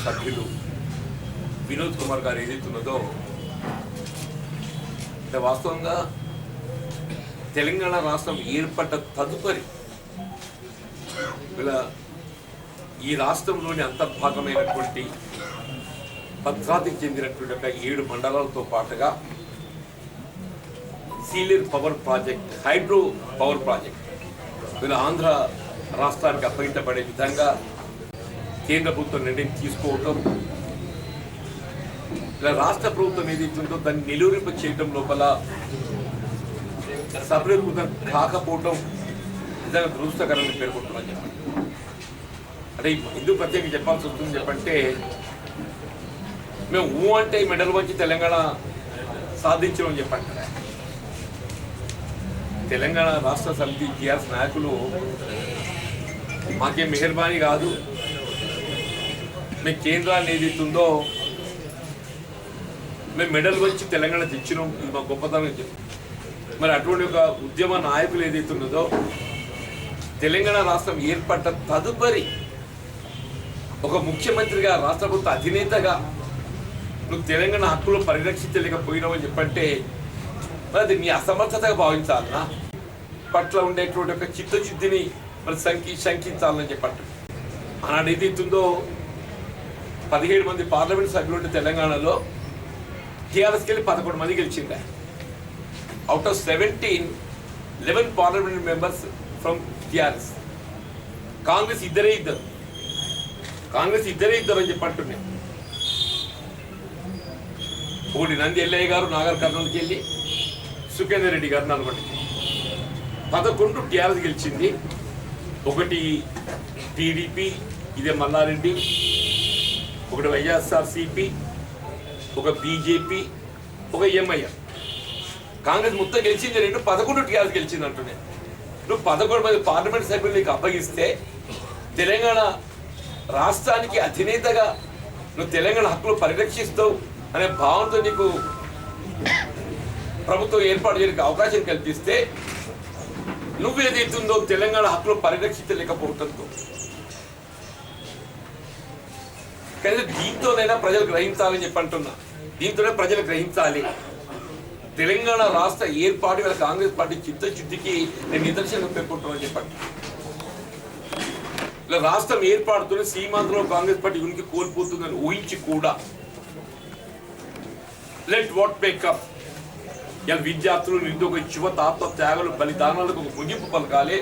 సభ్యులు వినోద్ కుమార్ గారు ఏదైతున్నదో అంటే వాస్తవంగా తెలంగాణ రాష్ట్రం ఏర్పడ్డ తదుపరి ఇలా ఈ రాష్ట్రంలోని అంతర్భాగమైనటువంటి భద్రాద్రికి చెందినటువంటి ఒక ఏడు మండలాలతో పాటుగా Sileru power project hydro power project వీళ్ళ ఆంధ్ర రాష్ట్రానికి అప్పగించబడే విధంగా కేంద్ర ప్రభుత్వం నిర్ణయం తీసుకోవటం ఇలా రాష్ట్ర ప్రభుత్వం ఏదైతుందో దాన్ని నిలువరింప చేయడం లోపల సఫలీకృతం కాకపోవటం నిజంగా దురదృష్టకరమని పేర్కొంటున్నాను చెప్పండి. అంటే ఎందుకు ప్రత్యేకంగా చెప్పాల్సి వస్తుంది చెప్పంటే మేము ఊ అంటే ఈ మెడల్ వచ్చి తెలంగాణ సాధించడం చెప్పండి తెలంగాణ రాష్ట్ర సమితి టీఆర్ఎస్ నాయకులు మాకేం మెహర్బానీ కాదు. మీ కేంద్రాన్ని ఇస్తుందో మేము మెడల్ వచ్చి తెలంగాణ తెచ్చినాం ఇది మా గొప్పతనం చెప్పి. మరి అటువంటి ఒక ఉద్యమ నాయకులు ఏదైతే ఉన్నదో తెలంగాణ రాష్ట్రం ఏర్పడ్డ తదుపరి ఒక ముఖ్యమంత్రిగా రాష్ట్ర ప్రభుత్వ అధినేతగా నువ్వు తెలంగాణ హక్కులు పరిరక్షించలేకపోయినావని చెప్పంటే మరి అది నీ అసమర్థతగా భావించాలనా? పట్ల ఉండేటువంటి ఒక చిత్తశుద్ధిని మరి శంకి శంకించాలని చెప్పండి ఆనాడు ఏదైతుందో పదిహేడు మంది పార్లమెంట్ సభ్యులు ఉంటే తెలంగాణలో టీఆర్ఎస్కి వెళ్ళి పదకొండు మంది గెలిచింది out of seventeen eleven parliament members from TRS. Congress ఇద్దరే ఇద్దరు. కాంగ్రెస్ ఇద్దరే ఇద్దరు అని చెప్పి అంటున్నాయి ఒకటి నంది ఎల్లయ్య గారు నాగర్ కర్నూలుకి వెళ్ళి సుఖేందర్ రెడ్డి గారు నల్గొండకి పదకొండు టీఆర్ఎస్ గెలిచింది. ఒకటి టీడీపీ ఇదే మల్లారెడ్డి ఒకటి వైఎస్ఆర్సిపి ఒక బీజేపీ ఒక ఎంఐఎం. కాంగ్రెస్ మొత్తం గెలిచింది రెండు పదకొండు టీఆర్ఎస్ గెలిచింది అంటున్నాయి. నువ్వు పదకొండు మంది పార్లమెంట్ సభ్యులు నీకు అప్పగిస్తే తెలంగాణ రాష్ట్రానికి అధినేతగా నువ్వు తెలంగాణ హక్కులు పరిరక్షిస్తావు అనే భావనతో నీకు ప్రభుత్వం ఏర్పాటు చేయడానికి అవకాశం కల్పిస్తే నువ్వు ఏదైతుందో తెలంగాణ హక్కులు పరిరక్షించలేకపోవటంతో. కానీ దీంతోనైనా ప్రజలు గ్రహించాలని చెప్పి అంటున్నా. దీంతోనే ప్రజలు గ్రహించాలి. తెలంగాణ రాష్ట్ర ఏర్పాటు గల కాంగ్రెస్ పార్టీ చిత్తశుద్ధికి నేను నిదర్శనం పెట్టుకుంటున్నాను చెప్పండి ఇలా రాష్ట్రం ఏర్పాటుతోనే సీమాంధ్రలో కాంగ్రెస్ పార్టీ ఉనికి కోల్పోతుందని ఊహించి కూడా లెట్ వాట్ మేకప్ ఇలా విద్యార్థులు నిరుద్యోగ యువత ఆత్మ త్యాగాలు బలిదానాలకు ఒక ముగింపు పలకాలి.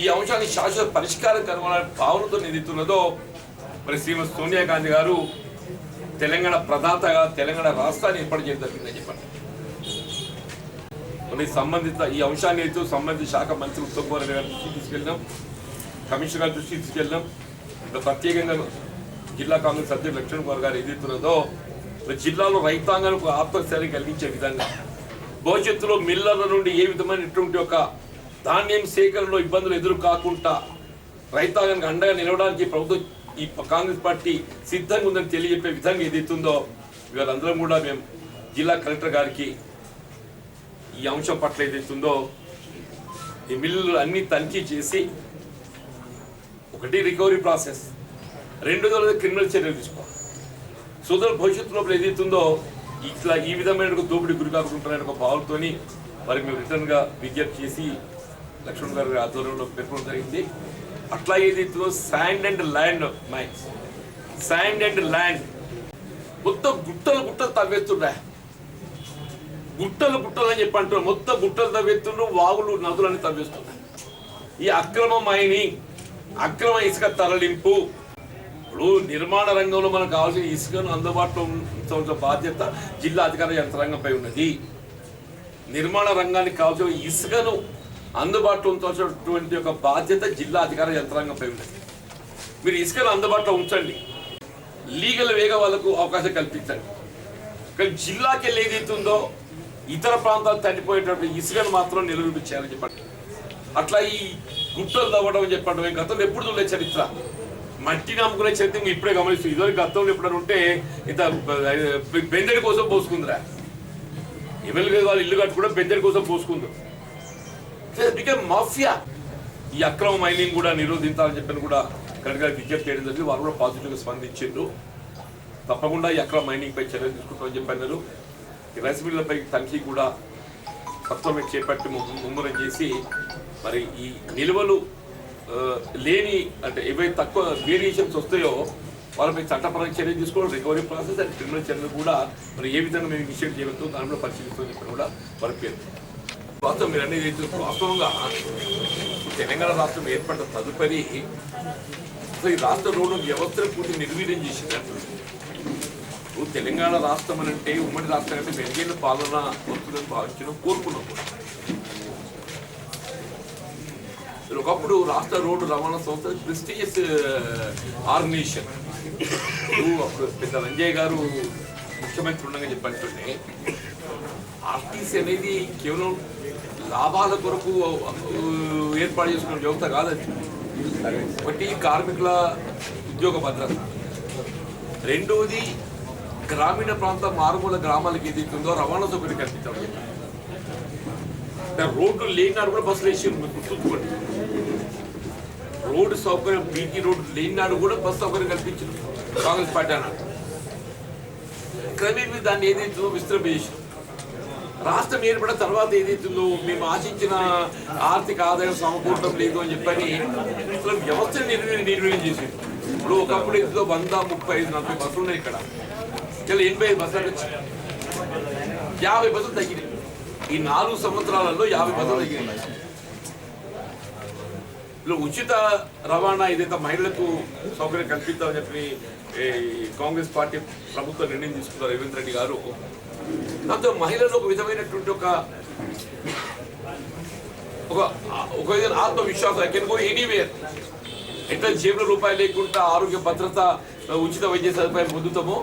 ఈ అంశాన్ని శాశ్వత పరిష్కారం కనుగొనాలని భావనతో నిధుతున్నదో మరి శ్రీమతి సోనియా గాంధీ గారు తెలంగాణ ప్రదాతగా తెలంగాణ రాష్ట్రాన్ని ఏర్పాటు చేయడం జరిగిందని చెప్పండి మరి సంబంధిత ఈ అంశాన్ని అయితే సంబంధిత శాఖ మంత్రి ఉత్తమ్ కుమార్ గారి దృష్టికి తీసుకెళ్ళినాం కమిషనర్ గారి దృష్టికి తీసుకెళ్ళినాం ఇప్పుడు ప్రత్యేకంగా జిల్లా కాంగ్రెస్ అధ్యక్షుడు లక్ష్మణ్ కుమార్ గారు ఏదైతున్నదో జిల్లాలో రైతాంగానికి ఆత్మస్థైర్యం కలిగించే విధంగా భవిష్యత్తులో మిల్లర్ల నుండి ఏ విధమైనటువంటి ఒక ధాన్యం సేకరణలో ఇబ్బందులు ఎదురు కాకుండా రైతాంగానికి అండగా నిలవడానికి ప్రభుత్వం ఈ కాంగ్రెస్ పార్టీ సిద్ధంగా ఉందని తెలియజెప్పే విధంగా ఏదైతుందో వీళ్ళందరం అందరం కూడా మేము జిల్లా కలెక్టర్ గారికి ఈ అంశం పట్ల ఏదైతుందో ఈ మిల్లులు అన్ని తనిఖీ చేసి ఒకటి రికవరీ ప్రాసెస్ రెండు రోజుల క్రిమినల్ చర్యలు తీసుకోవాలి. సుదూర భవిష్యత్తు లోపల ఏదైతుందో ఇట్లా ఈ విధమైన దోపిడి దోపిడీ గురి కాకుంటున్నారని ఒక భావంతో వారికి మేము రిటర్న్గా విజ్ఞప్తి చేసి లక్ష్మణ్ గారి ఆధ్వర్యంలో పేర్కొనడం జరిగింది. అట్లా ఏదైతుందో sand and land mines sand and land మొత్తం గుట్టలు గుట్టలు తవ్వేస్తుండే గుట్టలు గుట్టలు అని చెప్పి అంటున్నారు. మొత్తం గుట్టలు తవ్వేస్తుండ్రు వాగులు నదులని తవ్వేస్తున్నాయి ఈ అక్రమ మైనింగ్ అక్రమ ఇసుక తరలింపు. ఇప్పుడు నిర్మాణ రంగంలో మనకు కావాల్సిన ఇసుకను అందుబాటులో ఉంచవలసిన బాధ్యత జిల్లా అధికార యంత్రాంగంపై ఉన్నది. నిర్మాణ రంగానికి కావాల్సిన ఇసుకను అందుబాటులో ఉంచాల్సినటువంటి ఒక బాధ్యత జిల్లా అధికార యంత్రాంగంపై ఉన్నది. మీరు ఇసుకను అందుబాటులో ఉంచండి. లీగల్ వేగ వాళ్ళకు అవకాశం కల్పించండి. కానీ జిల్లాకి వెళ్ళి ఇతర ప్రాంతాలు తగ్గిపోయేటప్పుడు ఇసుకను మాత్రం నిలబెట్టాలని చెప్పండి. అట్లా ఈ గుట్టలు తవ్వడం చెప్పడం. గతంలో ఎప్పుడు చూడలేదు చరిత్ర. మట్టిని అమ్ముకునే చరిత్ర ఇప్పుడే గమనిస్తుంది ఇదివరకు గతంలో ఎప్పుడైనా ఉంటే ఇంత బెందడి కోసం పోసుకుందిరా. ఎమ్మెల్యే వాళ్ళు ఇల్లు కట్టుకోవడం బెందడి కోసం పోసుకుందరు బికమ్ మాఫియా. ఈ అక్రమ మైనింగ్ కూడా నిరోధించాలని చెప్పని కూడా కరెక్ట్గా విజ్ఞప్తి చేయడం జరిగింది. వారు కూడా పాజిటివ్గా స్పందించారు తప్పకుండా ఎక్కడ మైనింగ్ పై చర్యలు తీసుకుంటామని చెప్పి ఈ రైస్ మిల్లపై తనిఖీ కూడా తత్వమే చేపట్టి ముమ్మరం చేసి మరి ఈ నిల్వలు లేని అంటే ఏవైతే తక్కువ వేరియేషన్స్ వస్తాయో వాళ్ళపై చట్టపరంగా చర్యలు తీసుకోవడం రికవరీ ప్రాసెస్ అండ్ క్రిమినల్ చర్యలు కూడా మరి ఏ విధంగా మేము ఇనిషియేట్ దాని దానిలో పరిశీలిస్తామని చెప్పి కూడా వారి పేరు వాస్తవం మీరు అనేది వాస్తవంగా తెలంగాణ రాష్ట్రం ఏర్పడిన తదుపరి ఈ రాష్ట్ర రోడ్డు వ్యవస్థను పూర్తి నిర్వీర్యం చేసింది. ఇప్పుడు తెలంగాణ రాష్ట్రం అని అంటే ఉమ్మడి రాష్ట్రం అంటే మెరుగైన పాలన వస్తుందని భావించడం కోరుకున్నాం ఒకప్పుడు రాష్ట్ర రోడ్డు రవాణా సంస్థ ప్రెస్టీజియస్ ఆర్గనైజేషన్. అప్పుడు పెద్ద రంజయ్ గారు ముఖ్యమంత్రి ఉండగా చెప్పినట్టుండే ఆర్టీసీ అనేది కేవలం లాభాల కొరకు ఏర్పాటు చేసుకున్న వ్యవస్థ కాదండి. ఒకటి కార్మికుల ఉద్యోగ భద్రత. రెండవది గ్రామీణ ప్రాంత మారుమూల గ్రామాలకు ఏదైతే ఉందో రవాణా సౌకర్యం కల్పించడం అంటే రోడ్డు లేనినాడు కూడా బస్సులు వేసి గుర్తుంచుకోండి. రోడ్డు సౌకర్యం బీటీ రోడ్డు లేనినాడు కూడా బస్సు సౌకర్యం కల్పించారు. కాంగ్రెస్ పార్టీ అన్నాడు క్రమేపీ దాన్ని ఏదైతుందో విస్తృత చేసారు రాష్ట్రం ఏర్పడిన తర్వాత ఏదైతుందో మేము ఆశించిన ఆర్థిక ఆదాయం సమకూడటం లేదు అని చెప్పని అసలు వ్యవస్థ నిర్వీర్యం నిర్వీర్యం చేసింది ఇప్పుడు ఒకప్పుడు ఏదో వంద ముప్పై ఐదు నలభై బస్సులు ఉన్నాయి ఇక్కడ. ఇలా ఎనభై ఐదు బస్సులు వచ్చాయి యాభై బస్సులు తగ్గినాయి. ఈ నాలుగు సంవత్సరాలలో యాభై బస్సులు తగ్గినాయి. ఇలా ఉచిత రవాణా ఏదైతే మహిళలకు సౌకర్యం కల్పిద్దామని చెప్పి కాంగ్రెస్ పార్టీ ప్రభుత్వం నిర్ణయం తీసుకున్నారు రేవంత్ రెడ్డి గారు? దాంతో మహిళలు ఒక విధమైనటువంటి ఒక ఒక ఒక ఆత్మవిశ్వాసం కెన్ గో ఎనీవేర్ ఎట్లా జేబులో రూపాయలు లేకుండా ఆరోగ్య భద్రత ఉచిత వైద్య సదుపాయం పొందుతామో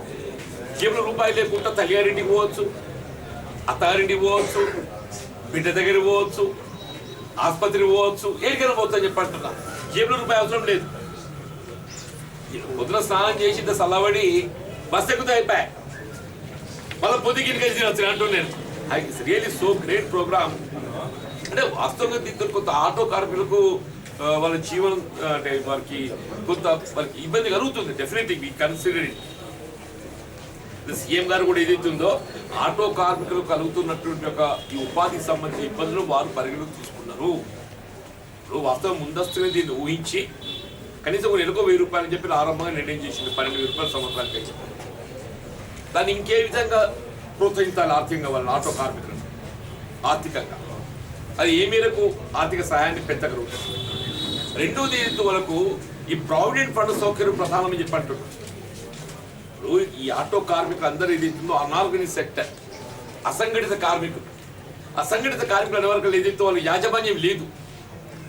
జేబులో రూపాయలు లేకుండా తల్లిగారింటికి పోవచ్చు అత్తగారింటికి పోవచ్చు బిడ్డ దగ్గరికి పోవచ్చు ఆసుపత్రికి పోవచ్చు ఏడికైనా పోవచ్చు అని చెప్పంటున్నా జేబులో రూపాయి అవసరం లేదు. పొద్దున స్నానం చేసి ఇంత చల్లబడి బస్ ఎక్కుతే అయిపోయాయి మళ్ళీ పొద్దుకి కలిసి వచ్చిన నేను. It's really so great program అంటే వాస్తవంగా దీంతో కొంత ఆటో కార్మికులకు వాళ్ళ జీవనం అంటే వారికి కొంత వారికి ఇబ్బంది కలుగుతుంది డెఫినెట్లీ మీ కన్సిడరింగ్ సీఎం గారు కూడా ఏదైతే ఉందో ఆటో కార్మికులు కలుగుతున్నటువంటి ఒక ఈ ఉపాధికి సంబంధించిన ఇబ్బందులు వారు పరిగణలోకి తీసుకున్నారు. ఇప్పుడు వాస్తవం ముందస్తుగా దీన్ని ఊహించి కనీసం ఒక నెలకు వెయ్యి రూపాయలు అని చెప్పి ఆరంభంగా నిర్ణయం చేసింది పన్నెండు రూపాయల సంవత్సరానికి దాన్ని ఇంకే విధంగా ప్రోత్సహించాలి ఆర్థికంగా వాళ్ళని ఆటో కార్మికులను. ఆర్థికంగా. అది ఏ మేరకు ఆర్థిక సహాయాన్ని పెంచగలుగుతారు రెండోది ఏంటో వరకు ఈ ప్రావిడెంట్ ఫండ్ సౌకర్యం ప్రధానమని చెప్పి అంటున్నారు ఇప్పుడు ఈ ఆటో కార్మికులు అందరూ ఏదైతుందో అనార్గనైజ్ సెక్టర్. అసంఘటిత కార్మికులు. అసంఘటిత కార్మికులు అనే వరకు ఏదైతే వాళ్ళ యాజమాన్యం లేదు.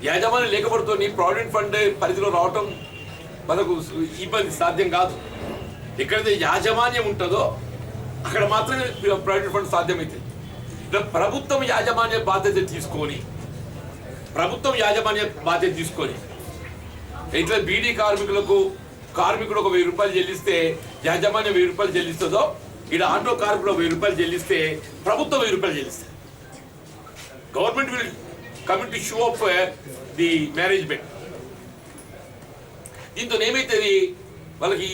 యాజమాన్యం లేకపోతే ప్రావిడెంట్ ఫండ్ పరిధిలో రావటం మనకు ఇబ్బంది సాధ్యం కాదు. ఎక్కడైతే యాజమాన్యం ఉంటుందో అక్కడ మాత్రమే ప్రైవేట్ ఫండ్ సాధ్యమవుతుంది ఇలా ప్రభుత్వం యాజమాన్య బాధ్యత తీసుకొని ప్రభుత్వం యాజమాన్య బాధ్యత తీసుకొని ఇట్లా బీడీ కార్మికులకు కార్మికుడు ఒక వెయ్యి రూపాయలు చెల్లిస్తే యాజమాన్యం వెయ్యి రూపాయలు చెల్లిస్తుందో ఇక్కడ ఆటో కార్మికుడు వెయ్యి రూపాయలు చెల్లిస్తే ప్రభుత్వం వెయ్యి రూపాయలు చెల్లిస్తుంది government will commit to show off the management దీంతో ఏమైతుంది? వాళ్ళకి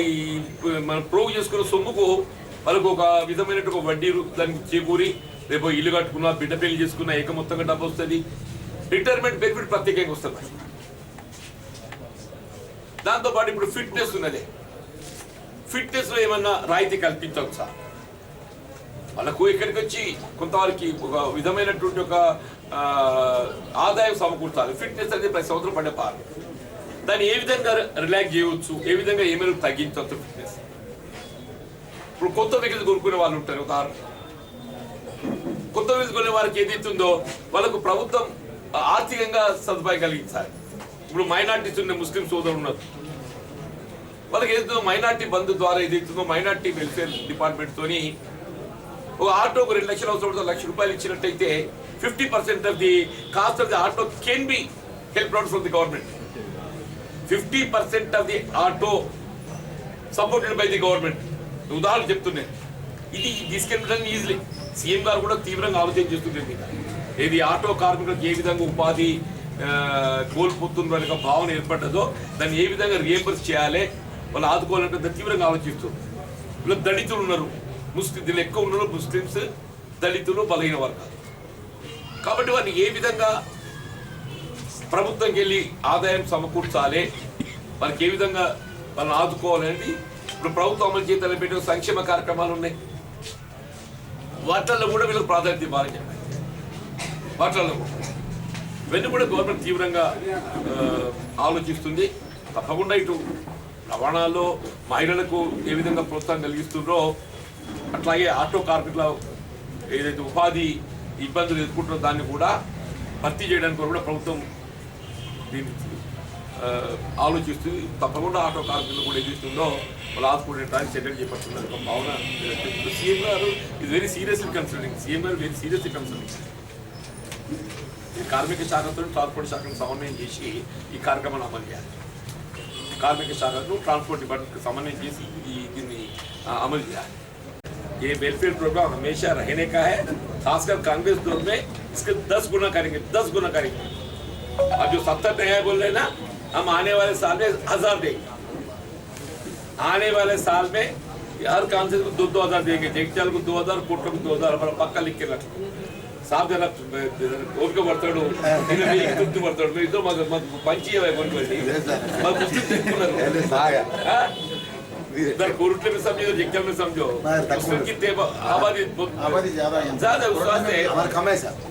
ఈ- మనం ప్రూవ్ చేసుకున్న సొమ్ముకు వాళ్ళకు ఒక విధమైన ఒక వడ్డీ దానికి చేకూరి రేపు ఇల్లు కట్టుకున్నా బిడ్డ పెళ్ళి చేసుకున్నా ఏక మొత్తంగా డబ్బు వస్తుంది. రిటైర్మెంట్ బెనిఫిట్ ప్రత్యేకంగా వస్తుంది దాంతో పాటు ఇప్పుడు ఫిట్నెస్ ఉన్నది. ఫిట్నెస్లో ఏమన్నా రాయితీ కల్పించవచ్చా? వాళ్ళకు ఇక్కడికి వచ్చి కొంతవరకు ఒక విధమైనటువంటి ఒక ఆదాయం సమకూర్చాలి. ఫిట్నెస్ అనేది ప్రతి సంవత్సరం పడే పాలు దాన్ని ఏ విధంగా రిలాక్స్ చేయవచ్చు ఏ విధంగా ఏమైనా తగ్గించవచ్చు ఫిట్నెస్ ఇప్పుడు కొత్త వెహికల్స్ కొనుక్కునే వాళ్ళు ఉంటారు ఉదాహరణ కొత్త వెహికల్స్ కొనే వారికి ఏదైతుందో వాళ్ళకు ప్రభుత్వం ఆర్థికంగా సదుపాయం కలిగించాలి. ఇప్పుడు మైనార్టీస్ ఉన్న ముస్లిం సోదరులు ఉన్నారు. వాళ్ళకి ఏదైతుందో మైనార్టీ బంధు ద్వారా ఏదైతుందో మైనార్టీ వెల్ఫేర్ డిపార్ట్మెంట్ తోని ఒక ఆటోకు రెండు లక్షలు అవసరం లక్ష రూపాయలు ఇచ్చినట్టయితే fifty percent of the cost of the auto can be help out from the government fifty percent of the auto supported by the government. ఉదాహరణ చెప్తున్నాను ఇది దిస్ ఈజీలీ. సీఎం గారు కూడా తీవ్రంగా ఆలోచన చేస్తుంది ఏది ఆటో కార్మికులకు ఏ విధంగా ఉపాధి ఆ, కోల్పోతున్నారు ఒక భావన ఏర్పడ్డదో దాన్ని ఏ విధంగా రియంబర్స్ చేయాలి వాళ్ళు ఆదుకోవాలంటే దాన్ని తీవ్రంగా ఆలోచిస్తారు ఇలా దళితులు ఉన్నారు. ముస్లిం దీనిలో ఎక్కువ ఉన్నారు. ముస్లిమ్స్ దళితులు బలహీన వర్గాలు. కాబట్టి వారిని ఏ విధంగా ప్రభుత్వంకి వెళ్ళి ఆదాయం సమకూర్చాలి. వాళ్ళకి ఏ విధంగా వాళ్ళని ఆదుకోవాలనేది ఇప్పుడు ప్రభుత్వం అమలు చేయాలని పెట్టిన సంక్షేమ కార్యక్రమాలు ఉన్నాయి. వాటిల్లో కూడా వీళ్ళకి ప్రాధాన్యత ఇవ్వాలని చెప్పారు వాటిల్లో కూడా. ఇవన్నీ కూడా గవర్నమెంట్ తీవ్రంగా ఆలోచిస్తుంది. తప్పకుండా ఇటు రవాణాలో మహిళలకు ఏ విధంగా ప్రోత్సాహం కలిగిస్తుందో అట్లాగే ఆటో కార్మికుల ఏదైతే ఉపాధి ఇబ్బందులు ఎదుర్కొంటున్న దాన్ని కూడా భర్తీ చేయడానికి కూడా ప్రభుత్వం దీన్ని ఆ, ఆలోచిస్తూ తప్పకుండా ఆటో కార్మికులు కూడా ఏదైతుందో వాళ్ళు ఆదుకునేటానికి చర్యలు చేపడుతున్నారు ఒక భావన సీఎం గారు ఇది వెరీ సీరియస్లీ కన్సిడరింగ్ సీఎం గారు వెరీ సీరియస్లీ కన్సిడరింగ్ ఈ కార్మిక శాఖతో ట్రాన్స్పోర్ట్ శాఖను సమన్వయం చేసి ఈ కార్యక్రమాన్ని అమలు చేయాలి కార్మిక శాఖను ట్రాన్స్పోర్ట్ డిపార్ట్మెంట్ సమన్వయం చేసి ఈ దీన్ని ఆ, అమలు చేయాలి ये वेलफेयर प्रोग्राम हमेशा रहने का है खासकर कांग्रेस दौर में इसके दस गुना करेंगे दस गुना करेंगे अब जो सत्तर नया बोल रहे हैं ना हम आने वाले साल में हजार देंगे आने वाले साल में हर कांग्रेस को दो दो हजार देंगे जगचाल को दो हजार कोटल को दो हजार हमारा पक्का लिख के रख సాఫ్ జర ఓపిక పడతాడు ఈయన తృప్తి పడతాడు మీరు ఇద్దరు మాకు మాకు పంచి కొనుక్కోండి మాకు ముస్లిం చెప్పుకున్నారు ఆ? इधर कोरुटले में समझो इधर जगजाल में समझो हाँ, तक मुस्लिम में। कितने आबादी बहुत- आबादी ज्यादा है ज्यादा उस वास्ते हमारा कम है सर हमारा कम है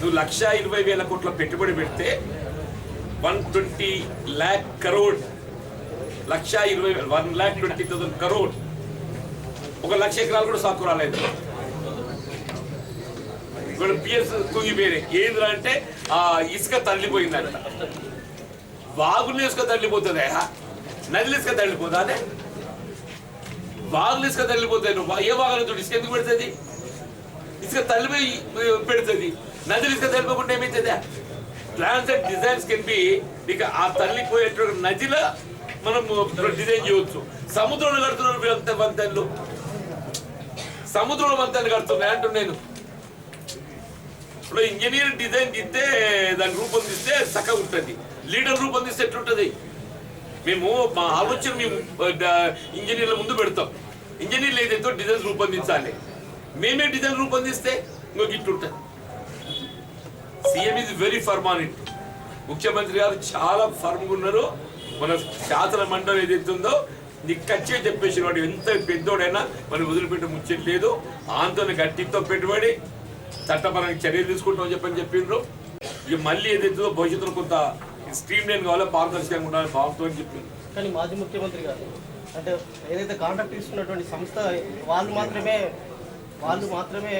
నువ్వు లక్ష ఇరవై వేల కోట్ల పెట్టుబడి పెడితే వన్ ట్వంటీ ల్యాక్ కరోడ్. లక్ష ఇరవై one lakh twenty thousand crore. ఒక లక్ష ఎకరాలు కూడా సాకు రాలేదు. ఇప్పుడు పిఎస్ కుంగిపోయినాయి ఏంద్రా అంటే ఆ ఇసుక తల్లిపోయిందంట. వాగులు ఇసుక తల్లిపోతుంది? నదిలు ఇసుక తల్లిపోదా అదే వాగులు ఇసుక తల్లిపోతాయి నువ్వు ఏ వాగులు ఇసుక ఎందుకు పెడుతుంది? ఇసుక తల్లిపోయి పెడుతుంది. నదులు ఇసుక ఏమైతుందా? Plans and designs can be ఇక ఆ తల్లిపోయేటువంటి నదిలో మనం డిజైన్ చేయవచ్చు సముద్రంలో కడుతున్నారు వీళ్ళంతా వంతెన్లు. సముద్రంలో వంతెన్లు కడుతున్నాయి అంటున్నాను నేను. ఇప్పుడు ఇంజనీర్ డిజైన్ ఇస్తే దాన్ని రూపొందిస్తే చక్కగా ఉంటుంది. లీడర్ రూపొందిస్తే ఎట్లుంటుంది? మేము మా ఆలోచన మేము ఇంజనీర్ల ముందు పెడతాం. ఇంజనీర్లు ఏదైతే డిజైన్ రూపొందించాలి మేమే డిజైన్ రూపొందిస్తే ఇంకొక ఇట్లుంటుంది సీఎం ఇది వెరీ ఫర్మ్ ఆన్ ఇట్ ముఖ్యమంత్రి గారు చాలా ఫర్మ్గా ఉన్నారు. మన శాసన మండలి ఏదైతే ఉందో నిక్కచ్చే చెప్పేసిన వాడు ఎంత పెద్దోడైనా మనం వదిలిపెట్టే ముచ్చట్లేదు ఆంతోని గట్టితో పెట్టుబడి చట్టపరంగా చర్యలు తీసుకుంటామని చెప్పని చెప్పిండ్రు ఇక మళ్ళీ ఏదైతుందో భవిష్యత్తులో కొంత స్ట్రీమ్ లైన్ కావాలో పారదర్శకంగా ఉండాలని భావంతో అని చెప్పింది కానీ మాజీ ముఖ్యమంత్రి గారు అంటే ఏదైతే కాంట్రాక్ట్ తీసుకున్నటువంటి సంస్థ వాళ్ళు మాత్రమే వాళ్ళు మాత్రమే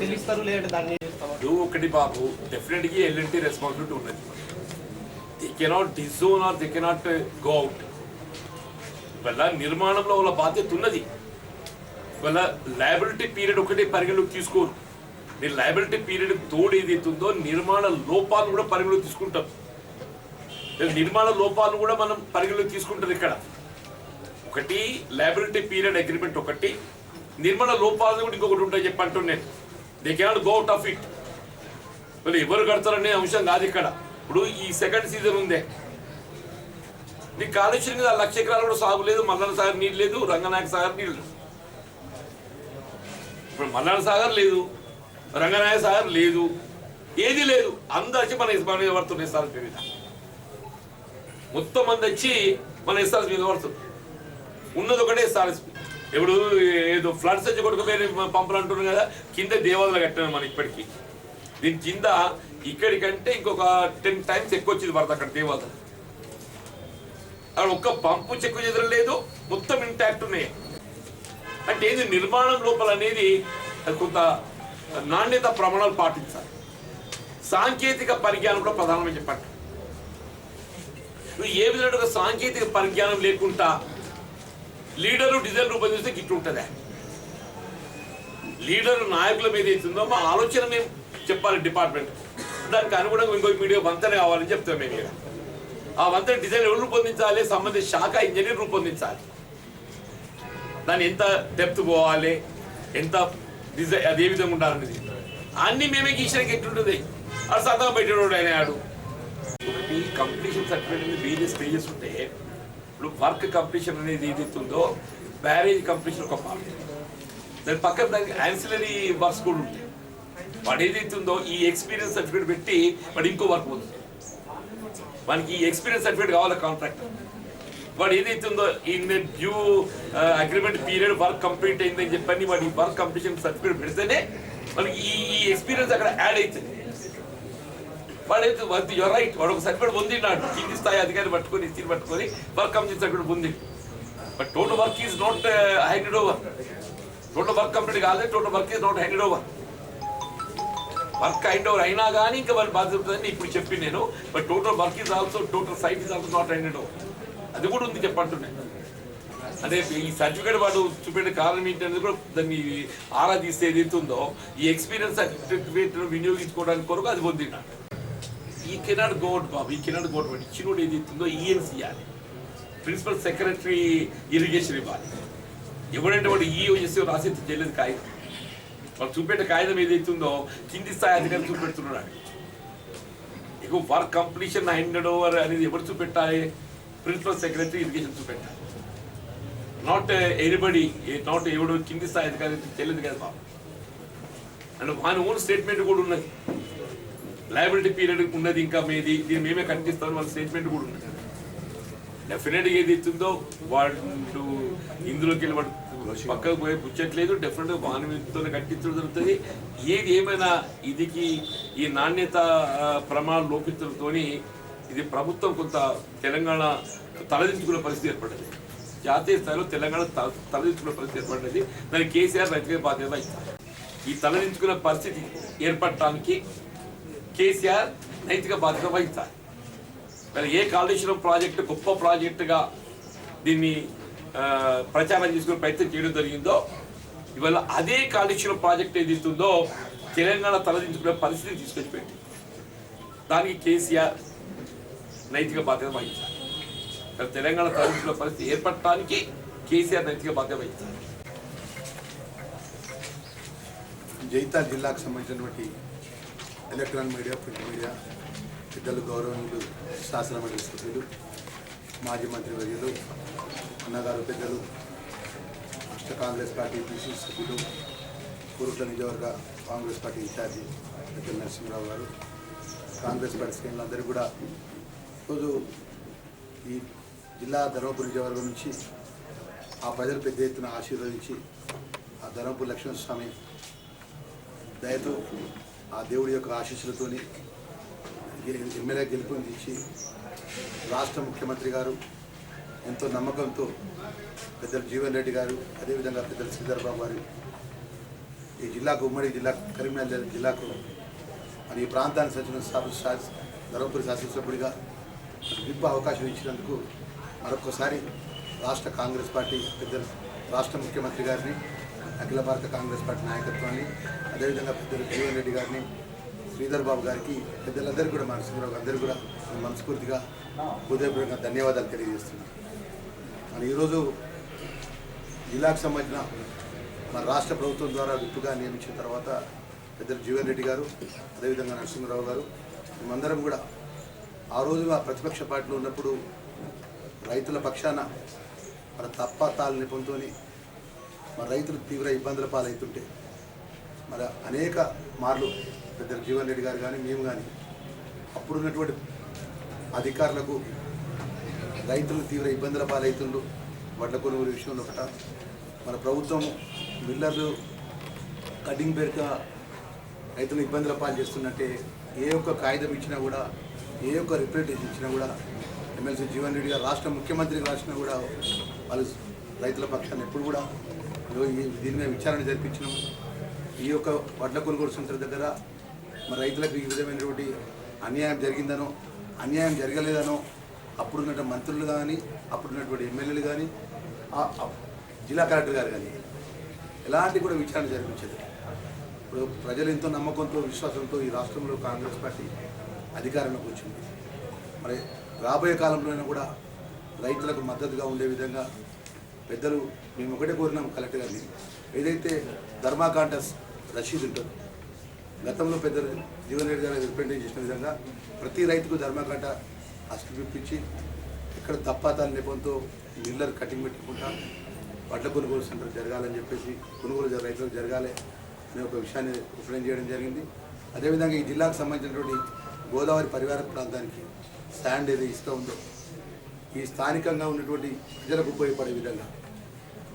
తెలుస్తారు లేదంటే దాన్ని చేస్తామా ఒకటి బాబు డెఫినెట్గా ఎల్ఎన్టీ రెస్పాన్సిబిలిటీ ఉన్నది. They cannot disown or they cannot go out వల్ల నిర్మాణంలో వాళ్ళ బాధ్యత ఉన్నది. వాళ్ళ లయబిలిటీ పీరియడ్ ఒకటి పరిగణలోకి తీసుకోరు. మీరు లయబిలిటీ పీరియడ్ తోడు ఏదైతుందో ఉందో నిర్మాణ లోపాలను కూడా పరిగణలోకి తీసుకుంటాం నిర్మాణ లోపాలను కూడా మనం పరిగణలోకి తీసుకుంటాం ఇక్కడ. ఒకటి లయబిలిటీ పీరియడ్ అగ్రిమెంట్ ఒకటి. నిర్మాణ లోపాలను కూడా ఇంకొకటి ఉంటాయి చెప్పంటున్నాను they cannot go out of it మరి ఎవరు కడతారనే అంశం కాదు ఇక్కడ. ఇప్పుడు ఈ సెకండ్ సీజన్ ఉందే. నీకు కాళేశ్వరం మీద లక్ష ఎకరాలు కూడా సాగు లేదు మల్లన సాగర్ నీళ్ళు లేదు రంగనాయక సాగర్ నీళ్ళు ఇప్పుడు మల్లన సాగర్ లేదు రంగనాయక సాగర్ లేదు ఏది లేదు. అందరు వచ్చి మన మన మీద పడుతుంది సార్ మీద. మొత్తం మంది వచ్చి మన ఎస్ఆర్ఎస్ మీద పడుతుంది. ఉన్నది ఒకటే ఎస్ఆర్ఎస్ ఇప్పుడు ఏదో ఫ్లడ్స్ వచ్చి కొట్టుకుపోయి పంపలు అంటున్నారు కదా కింద దేవాలయాలు కట్టాను మనం ఇప్పటికీ. దీని కింద ఇక్కడికంటే ఇంకొక టెన్ టైమ్స్ ఎక్కువ వచ్చింది పడతా అక్కడ దేవత అక్కడ ఒక్క పంపు చెక్కు చెదరం లేదు మొత్తం ఇంటాక్ట్ ఉన్నాయి. అంటే ఏది నిర్మాణం లోపల అనేది కొంత నాణ్యత ప్రమాణాలు పాటించాలి. సాంకేతిక పరిజ్ఞానం కూడా ప్రధానమని చెప్పండి. నువ్వు ఏ విధంగా సాంకేతిక పరిజ్ఞానం లేకుండా లీడరు డిజైన్ రూపొందిస్తే గిట్టు ఉంటుందా లీడర్ నాయకుల మీద అవుతుందో మా ఆలోచన మేము చెప్పాలి డిపార్ట్మెంట్. దానికి అనుగుణంగా ఇంకో మీడియా వంతెన కావాలని చెప్తాం మేము ఆ వంతెన డిజైన్ ఎవరు రూపొందించాలి? సంబంధిత శాఖ ఇంజనీర్ రూపొందించాలి. దాన్ని ఎంత డెప్త్ పోవాలి? ఎంత డిజైన్ అది ఏ విధంగా ఉండాలనేది. అన్నీ మేమే గీసినాక ఎట్లుంటుంది? అది సరదాగా పెట్టాడు ఆయన ఆడు. ఒకటి కంప్లీషన్ సర్టిఫికేట్ అనేది వేరే స్టేజెస్ ఉంటే ఇప్పుడు వర్క్ కంప్లీషన్ అనేది ఏదైతుందో బ్యారేజ్ కంప్లీషన్ ఒక పార్ట్ దాని పక్కన దానికి యాన్సిలరీ వర్క్స్ కూడా ఉంటాయి. వాడు ఏదైతే ఉందో ఈ ఎక్స్పీరియన్స్ సర్టిఫికేట్ పెట్టి వాడు ఇంకో వర్క్ పోతుంది. వానికి ఈ ఎక్స్పీరియన్స్ సర్టిఫికేట్ కావాలి కాంట్రాక్ట్ వాడు ఏదైతే ఉందో in due agreement period work complete అయిందని చెప్పని వాడి వర్క్ కంప్లీషన్ సర్టిఫికేట్ పెడితేనే మనకి ఈ ఎక్స్పీరియన్స్ అక్కడ యాడ్ అవుతుంది వాడైతే యువర్ రైట్ వాడు ఒక సర్టిఫికేట్ పొందినాడు కింది స్థాయి అధికారి పట్టుకొని ఇచ్చి పట్టుకొని వర్క్ కంప్లీట్ సర్టిఫికేట్ పొంది. But total work is not handed over total work complete కాలేదు total work is not handed over work అయిన ఓవర్ అయినా కానీ ఇంకా వాళ్ళు బాధ్యత ఇప్పుడు చెప్పి నేను. But total work is also total site is also not handed over అది కూడా ఉంది చెప్పంటున్నాను అదే ఈ సర్టిఫికేట్ వాడు చూపెట్టే కారణం ఏంటనేది కూడా దాన్ని ఆరా తీస్తే ఏదైతే ఉందో ఈ ఎక్స్పీరియన్స్ సర్టిఫికేట్ వినియోగించుకోవడానికి కొరకు అది పొందినాడు ఈ కెనాట్ గోట్ బాబు ఈ కెనాట్ గోట్ వాడు ఇచ్చినోడు ఏదైతే ఉందో ఈఎన్సీ ఇవ్వాలి. ప్రిన్సిపల్ సెక్రటరీ ఇరిగేషన్ ఇవ్వాలి. ఎవడంటే వాడు ఈ చేసి రాసేది చేయలేదు కాగితం వాళ్ళు చూపెట్టే కాగితం ఏదైతే ఉందో కింది స్థాయి అధికారులు చూపెడుతున్నాడు ఇక వర్క్ కంప్లీషన్ హండ్రెడ్ ఓవర్ అనేది ఎవరు చూపెట్టాలి? ప్రిన్సిపల్ సెక్రటరీ ఇరిగేషన్ చూపెట్టాలి. నాట్ ఎనిబడి నాట్ ఎవడు కింది స్థాయి అధికారి తెలియదు కదా బాబు అండ్ వాని ఓన్ స్టేట్మెంట్ కూడా ఉన్నది. లయబిలిటీ పీరియడ్ ఉన్నది ఇంకా మీది. దీన్ని మేమే కనిపిస్తామని వాళ్ళ స్టేట్మెంట్ కూడా ఉన్నది. డెఫినెట్గా ఏది ఇస్తుందో వాళ్ళు ఇందులోకి వెళ్ళి వాడు పక్కకు పోయి పుచ్చట్లేదు డెఫినెట్గా వాని కట్టించడం జరుగుతుంది. ఏది ఏమైనా ఇదికి ఈ నాణ్యత ప్రమాణ లోపించడంతో ఇది ప్రభుత్వం కొంత తెలంగాణ తలదించుకునే పరిస్థితి ఏర్పడ్డది జాతీయ స్థాయిలో తెలంగాణ తలదించుకునే పరిస్థితి ఏర్పడింది. దానికి కేసీఆర్ రైతుగా బాధ్యత వహిస్తారు ఈ తలదించుకునే పరిస్థితి ఏర్పడటానికి కేసీఆర్ నైతిక బాధ్యత వహిస్తారు. మరి ఏ కాళేశ్వరం ప్రాజెక్టు గొప్ప ప్రాజెక్టుగా దీన్ని ప్రచారం చేసుకునే ప్రయత్నం చేయడం జరిగిందో ఇవాళ అదే కాళేశ్వరం ప్రాజెక్ట్ ఏదైతుందో తెలంగాణ తలదించుకునే పరిస్థితిని తీసుకొచ్చి పెట్టి దానికి కేసీఆర్ నైతిక బాధ్యత వహించాలి. తెలంగాణ తలదించుకునే పరిస్థితి ఏర్పడటానికి కేసీఆర్ నైతిక బాధ్యత వహించాలి. జైతా జిల్లాకు సంబంధించినటువంటి ఎలక్ట్రానిక్ మీడియా ప్రింట్ మీడియా పెద్దలు గౌరవనీయులు శాసనమండలి సభ్యులు మాజీ మంత్రి వర్యులు అన్నగారు పెద్దలు రాష్ట్ర కాంగ్రెస్ పార్టీ పిసిసి సభ్యులు కురుట్ల నియోజకవర్గ కాంగ్రెస్ పార్టీ ఇన్ఛార్జి పెద్దలు నరసింహరావు గారు కాంగ్రెస్ పార్టీ శ్రేణులందరూ కూడా ఈరోజు ఈ జిల్లా ధర్మపురి నియోజకవర్గం నుంచి ఆ ప్రజలు పెద్ద ఎత్తున ఆశీర్వదించి ఆ ధర్మపురి లక్ష్మణస్వామి దయతో ఆ దేవుడి యొక్క ఆశీస్సులతోని ఎమ్మెల్యే గెలుపొందించి రాష్ట్ర ముఖ్యమంత్రి గారు ఎంతో నమ్మకంతో పెద్దలు జీవన్ రెడ్డి గారు అదేవిధంగా పెద్దలు శ్రీధర్బాబు గారు ఈ జిల్లాకు ఉమ్మడి జిల్లా కరీంనగర్ జిల్లాకు మరి ఈ ప్రాంతానికి సచిన శాస- ధర్మపురి శాసనసభ్యుడిగా విప్ప అవకాశం ఇచ్చినందుకు మరొకసారి రాష్ట్ర కాంగ్రెస్ పార్టీ పెద్దలు రాష్ట్ర ముఖ్యమంత్రి గారిని అఖిల భారత కాంగ్రెస్ పార్టీ నాయకత్వాన్ని అదేవిధంగా పెద్దలు జీవన్ రెడ్డి గారిని శ్రీధర్ బాబు గారికి పెద్దలందరికీ కూడా మన అందరూ కూడా మనస్ఫూర్తిగా హృదయపూర్వకంగా ధన్యవాదాలు తెలియజేస్తున్నాను. మరి ఈరోజు జిల్లాకు సంబంధించిన మన రాష్ట్ర ప్రభుత్వం ద్వారా విప్పుగా నియమించిన తర్వాత పెద్దలు జీవన్ రెడ్డి గారు అదేవిధంగా నరసింహరావు గారు మేమందరం కూడా ఆ రోజు ఆ ప్రతిపక్ష పార్టీలో ఉన్నప్పుడు రైతుల పక్షాన మన తప్ప తప్పతాలు నిపంతో మన రైతులు తీవ్ర ఇబ్బందుల పాలవుతుంటే మరి అనేక మార్లు పెద్దలు జీవన్ రెడ్డి గారు కానీ మేము కానీ అప్పుడున్నటువంటి అధికారులకు రైతులు తీవ్ర ఇబ్బందుల పాలవుతుండ్రు. వడ్ల కొనుగోలు విషయంలో ఒకట. మన ప్రభుత్వం మిల్లర్లు కటింగ్ పేరుక రైతులు ఇబ్బందుల పాలు చేస్తున్నట్టే ఏ ఒక్క కాగితం ఇచ్చినా కూడా ఏ ఒక్క రిప్రజెంటేషన్ ఇచ్చినా కూడా ఎమ్మెల్సీ జీవన్ రెడ్డి గారు రాష్ట్ర ముఖ్యమంత్రికి రాసినా కూడా వాళ్ళు రైతుల పక్షాన్ని ఎప్పుడు కూడా దీని మీద విచారణ జరిపించినాము ఈ యొక్క వడ్ల కొనుగోలు సంస్థల దగ్గర మన రైతులకు ఈ విధమైనటువంటి అన్యాయం జరిగిందనో అన్యాయం జరగలేదనో అప్పుడున్నటువంటి మంత్రులు కానీ అప్పుడున్నటువంటి ఎమ్మెల్యేలు కానీ జిల్లా కలెక్టర్ గారు కానీ ఎలాంటి కూడా విచారణ జరిపించదు ఇప్పుడు ప్రజలు ఎంతో నమ్మకంతో విశ్వాసంతో ఈ రాష్ట్రంలో కాంగ్రెస్ పార్టీ అధికారంలోకి వచ్చింది. మరి రాబోయే కాలంలోనైనా కూడా రైతులకు మద్దతుగా ఉండే విధంగా పెద్దలు మేము ఒకటే కోరినాం కలెక్టర్ గారిని. ఏదైతే ధర్మాకాంటస్ రషీద్ ఉంటుందో గతంలో పెద్దలు జీవన్ రెడ్డి గారు రిప్రజెంట్ చేసిన విధంగా ప్రతి రైతుకు ధర్మకాంట అసలు పిలిపించి ఇక్కడ తప్పాతాల నెపంతో మిల్లర్ కటింగ్ పెట్టుకుంటా వడ్ల కొనుగోలు సెంటర్ జరగాలని చెప్పేసి కొనుగోలు రైతులకు జరగాలి అనే ఒక విషయాన్ని రిప్రజెంట్ చేయడం జరిగింది. అదేవిధంగా ఈ జిల్లాకు సంబంధించినటువంటి గోదావరి పరివార ప్రాంతానికి శాండ్ ఏదో ఇసుక ఉందో ఈ స్థానికంగా ఉన్నటువంటి ప్రజలకు ఉపయోగపడే విధంగా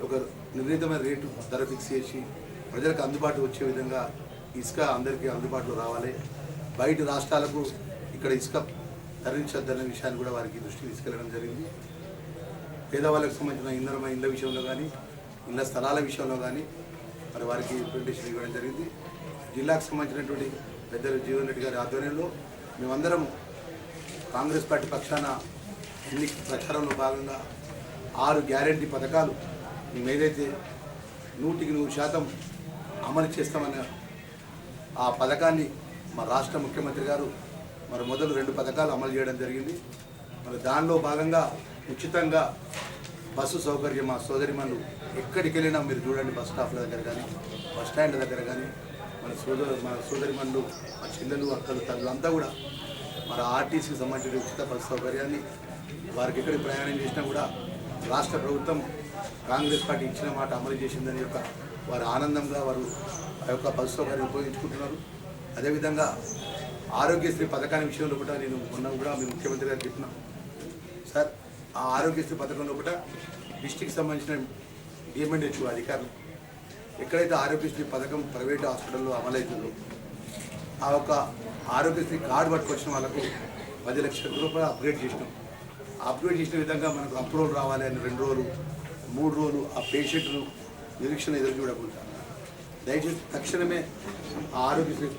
ఒక నిర్ణీతమైన రేటు ధర ఫిక్స్ చేసి ప్రజలకు అందుబాటు వచ్చే విధంగా ఇసుక అందరికీ అందుబాటులో రావాలి. బయట రాష్ట్రాలకు ఇక్కడ ఇసుక ధరించొద్దనే విషయాన్ని కూడా వారికి దృష్టికి తీసుకెళ్ళడం జరిగింది. పేదవాళ్ళకు సంబంధించిన ఇంధన ఇళ్ళ విషయంలో కానీ ఇళ్ళ స్థలాల విషయంలో కానీ మరి వారికి ఇంప్లిమెంటేషన్ ఇవ్వడం జరిగింది. జిల్లాకు సంబంధించినటువంటి పెద్దలు జీవన్ రెడ్డి గారి ఆధ్వర్యంలో మేమందరం కాంగ్రెస్ పార్టీ పక్షాన ఎన్ని ప్రచారంలో భాగంగా ఆరు గ్యారంటీ పథకాలు మేము నూటికి నూరు శాతం అమలు చేస్తామన్న ఆ పథకాన్ని మా రాష్ట్ర ముఖ్యమంత్రి గారు మరి మొదలు రెండు పథకాలు అమలు చేయడం జరిగింది. మరి దానిలో భాగంగా ఉచితంగా బస్సు సౌకర్యం మా సోదరిమను ఎక్కడికి వెళ్ళినా మీరు చూడండి బస్ స్టాప్ల దగ్గర కానీ బస్ స్టాండ్ దగ్గర కానీ మన సోదరు మన సోదరిమన్లు మా చెల్లెలు అక్కలు తల్లులు అంతా కూడా మన ఆర్టీసీకి సంబంధించిన ఉచిత బస్సు సౌకర్యాన్ని వారికి ఎక్కడికి ప్రయాణం చేసినా కూడా రాష్ట్ర ప్రభుత్వం కాంగ్రెస్ పార్టీ ఇచ్చిన మాట అమలు చేసిందని యొక్క వారు ఆనందంగా వారు ఆ యొక్క బస్సు సౌకర్యం ఉపయోగించుకుంటున్నారు. అదేవిధంగా ఆరోగ్యశ్రీ పథకాన్ని విషయంలో కూడా నేను మొన్న కూడా మీ ముఖ్యమంత్రి గారు చెప్పినా. సార్ ఆ ఆరోగ్యశ్రీ పథకంలో కూడా డిస్టిక్ సంబంధించిన డిఎంఎండ్హెచ్ఓ అధికారులు ఎక్కడైతే ఆరోగ్యశ్రీ పథకం ప్రైవేట్ హాస్పిటల్లో అమలవుతుందో ఆ యొక్క ఆరోగ్యశ్రీ కార్డు పట్టుకొచ్చిన వాళ్ళకు పది లక్షల రూపాయలు అప్గ్రేడ్ చేసినాం. అప్గ్రేడ్ చేసిన విధంగా మనకు అప్రూవల్ రావాలి అని రెండు రోజులు మూడు రోజులు ఆ పేషెంట్ను నిరీక్షణ ఎదురు చూడకుండా. దయచేసి తక్షణమే ఆరోగ్యశ్రీ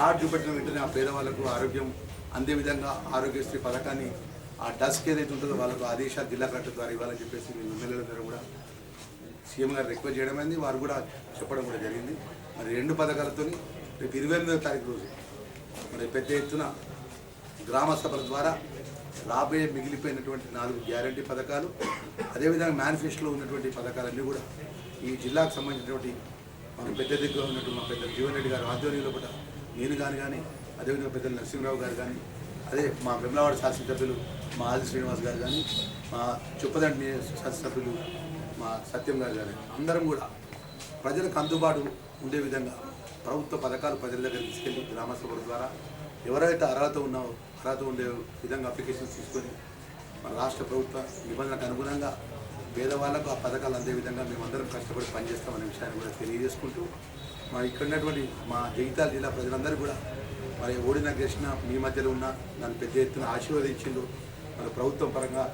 కార్డు చూపెట్టిన వెంటనే ఆ పేదవాళ్ళకు ఆరోగ్యం అందే విధంగా ఆరోగ్యశ్రీ పథకాన్ని ఆ డస్క్ ఏదైతే ఉంటుందో వాళ్ళకు ఆదేశాలు జిల్లా కలెక్టర్ ద్వారా ఇవ్వాలని చెప్పేసి మేము ఎమ్మెల్యేలందరూ కూడా సీఎం గారు రిక్వెస్ట్ చేయడం అయింది. వారు కూడా చెప్పడం కూడా జరిగింది. మరి రెండు పథకాలతో రేపు ఇరవై ఎనిమిదవ తారీఖు రోజు మరి పెద్ద ఎత్తున గ్రామ సభల ద్వారా రాబోయే మిగిలిపోయినటువంటి నాలుగు గ్యారంటీ పథకాలు అదేవిధంగా మేనిఫెస్టోలో ఉన్నటువంటి పథకాలన్నీ కూడా ఈ జిల్లాకు సంబంధించినటువంటి మన పెద్ద దగ్గర ఉన్నటువంటి మా పెద్ద జీవన్ రెడ్డి గారు ఆధ్వర్యంలో కూడా నేను కానీ కానీ అదేవిధంగా పెద్దలు నరసింహరావు గారు కానీ అదే మా వెమ్లవాడ శాసనసభ్యులు మా ఆది శ్రీనివాస్ గారు కానీ మా చుప్పదండి శాసనసభ్యులు మా సత్యం గారు కానీ అందరం కూడా ప్రజలకు అందుబాటు ఉండే విధంగా ప్రభుత్వ పథకాలు ప్రజల దగ్గర తీసుకెళ్ళి గ్రామ సభల ద్వారా ఎవరైతే అర్హత ఉన్నారో అర్హత ఉండే విధంగా అప్లికేషన్స్ తీసుకొని మన రాష్ట్ర ప్రభుత్వ నిబంధనలకు అనుగుణంగా పేదవాళ్ళకు ఆ పథకాలు అందే విధంగా మేమందరం కష్టపడి పనిచేస్తామనే విషయాన్ని కూడా తెలియజేసుకుంటూ మరి ఇక్కడ ఉన్నటువంటి మా జగిత్యాల జిల్లా ప్రజలందరూ కూడా మరి ఓడిన గెలిచిన మీ మధ్యలో ఉన్న నన్ను పెద్ద ఎత్తున ఆశీర్వదించిండు మరి ప్రభుత్వం పరంగా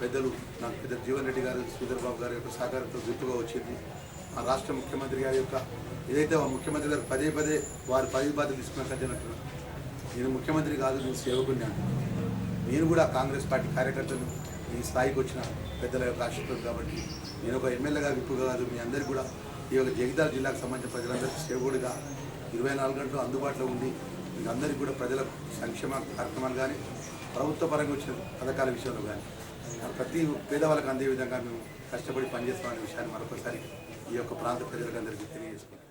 పెద్దలు నాకు పెద్ద జీవన్ రెడ్డి గారు సుందరబాబు గారి యొక్క సహకారంతో గుర్తుగా వచ్చింది. మా రాష్ట్ర ముఖ్యమంత్రి గారి యొక్క ఏదైతే ముఖ్యమంత్రి గారు పదే పదే వారి పదవి బాధ్యత తీసుకున్నట్టు నేను ముఖ్యమంత్రి కాదు నేను సేవకుడిని అంటున్నాను నేను కూడా కాంగ్రెస్ పార్టీ కార్యకర్తలు ఈ స్థాయికి వచ్చిన పెద్దల యొక్క ఆశీర్వాదం కాబట్టి నేను ఒక ఎమ్మెల్యేగా విప్పుగా కాదు మీ అందరికీ కూడా ఈ యొక్క జగిత్యాల జిల్లాకు సంబంధించిన ప్రజలందరికీ సేవకుడిగా ఇరవై నాలుగు గంటలు అందుబాటులో ఉండి మీకు అందరికీ కూడా ప్రజల సంక్షేమ కార్యక్రమాలు కానీ ప్రభుత్వ పరంగా వచ్చిన పథకాల విషయంలో కానీ ప్రతి పేదవాళ్ళకి అందే విధంగా మేము కష్టపడి పనిచేస్తామనే విషయాన్ని మరొకసారి ఈ యొక్క ప్రాంత ప్రజలకు అందరికీ తెలియజేసుకుంటాం